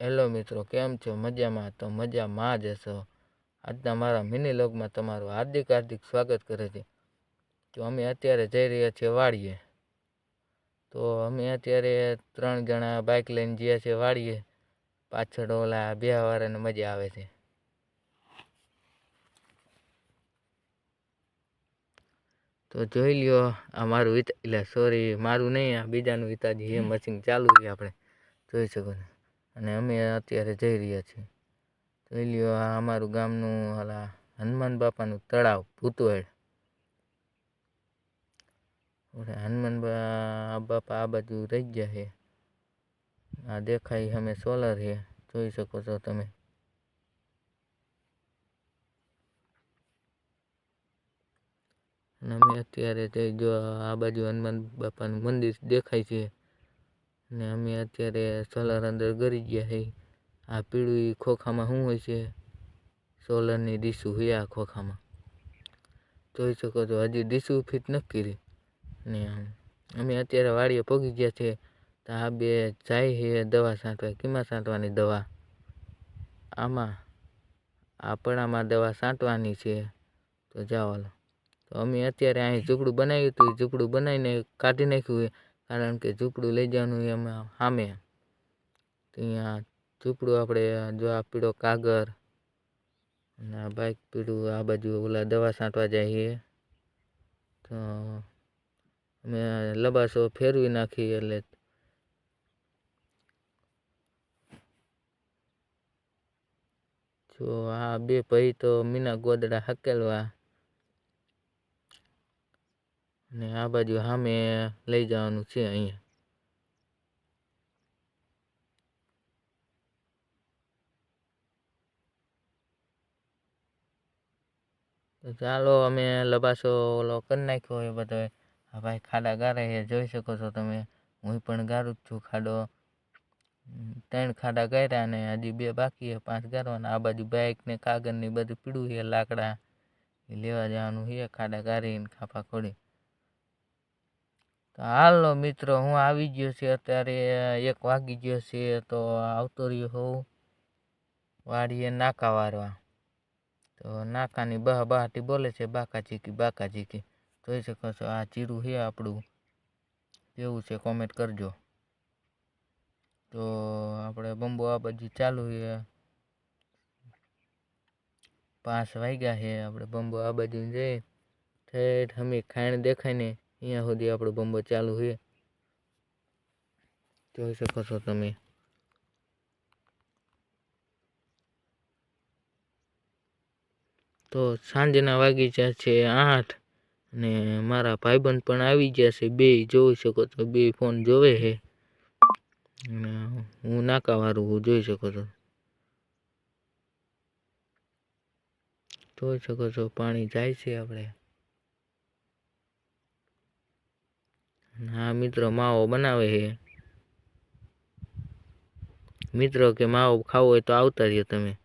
Hello મિત્રો, કેમ છો? મજામાં? તો મજામાં જ હશો. આજના મારા મિની લોગમાં તમારું હાર્દિક હાર્દિક સ્વાગત કરે છે. તો અમે અત્યારે જઈ રહ્યા છીએ વાડીએ, તો અમે અત્યારે ત્રણ જણા બાઇક લઈને જઈએ છીએ વાડીએ. પાછળ ઓલા બેહવાળાને મજા આવે છે. તો જોઈ લ્યો, આ મારું વિતા, એટલે સોરી મારું નહીં, આ બીજાનું વિતાજી એ મશીન ચાલુ છે આપણે. જોઈ શકો છો. અને અમે અત્યારે જઈ રહ્યા છીએ. જોઈ લ્યો, આ અમારું ગામનું ઓલા હનુમાન બાપાનું તળાવ ઓલા હનુમાન બાપા આ બાજુ રહી ગયા છે. આ દેખાય અમે સોલર છે. જોઈ શકો છો તમે. અમે અત્યારે જઈ જો આ બાજુ હનુમાન બાપાનું મંદિર દેખાય છે. ને અમે અત્યારે સોલર અંદર ગરી ગયા છે આ પીળું ખોખામાં શું હોય છે? સોલરની ડીશું હોય આ ખોખામાં. જોઈ શકો છો, હજી ડીશું ફિટ નથી કરી. ને અમે અત્યારે વાડીએ પગી ગયા છે. તો આ બે જાય છે દવા છાંટવા. કેમાં છાંટવાની દવા? આમાં આપણામાં દવા છાંટવાની છે. તો જાઓ તો અમે અત્યારે અહીં ઝૂંપડું બનાવ્યું હતું. ઝૂંપડું બનાવીને કાઢી નાખ્યું કારણ કે ઝૂંપડું લઈ જવાનું એમાં સામે. તો અહીંયા ઝૂંપડું આપણે જો આ પીળો કાગર અને આ બાઇક પીળું આ બાજુ ઓલા દવા છાંટવા જઈએ. તો અમે લબાસો ફેરવી નાખી એટલે જો આ બે ભાઈ તો મીના ગોદડા હકેલવા. ને આ બાજુ સામે લઈ જવાનું છે અહીંયા. તો ચાલો અમે લબાસો ઓલો કરી નાખ્યો એ બધો. આ ભાઈ ખાડા ગારે છે, જોઈ શકો છો તમે. હું પણ ગારું જ છું ખાડો. ત્રણ ખાડા ગાર્યા ને હજી બે બાકી છે, પાંચ ગારવાના. આ બાજુ બાઇક ને કાગળ ને બધું પીળું છે, લાકડા. એ લેવા જવાનું છે, ખાડા ગારીને ખાપા ખોડી. તો હાલો મિત્રો, હું આવી ગયો છે અત્યારે એક વાગી ગયો છે તો આવતો રહ્યો હોઉં વાડીએ નાકા વારવા. તો નાકાની બહ બહાટી બોલે છે બાકા ચીકી બાકા ચીકી જોઈ શકો છો, આ જીરું છે આપણું. કેવું છે કોમેન્ટ કરજો. તો આપણે બંબો આ બાજુ ચાલુ છે. પાંચ વાગ્યા છે, આપણે બંબો આ બાજુ જઈએ ઠેઠ અમે ખાણ દેખાય ને અહીંયા સુધી આપણો બંબો ચાલુ છે. જોઈ શકો છો તમે. તો સાંજના વાગી ગયા છે આઠ ને મારા ભાઈબંધ પણ આવી ગયા છે બે. જોઈ શકો છો બે ફોન જોવે છે. હું નાકાવાળું હું જોઈ શકો છો. જોઈ શકો છો, પાણી જાય છે આપણે હા મિત્રો માવો બનાવે છે. મિત્રો કે માવો ખાવો હોય તો આવતા રહ્યો તમે.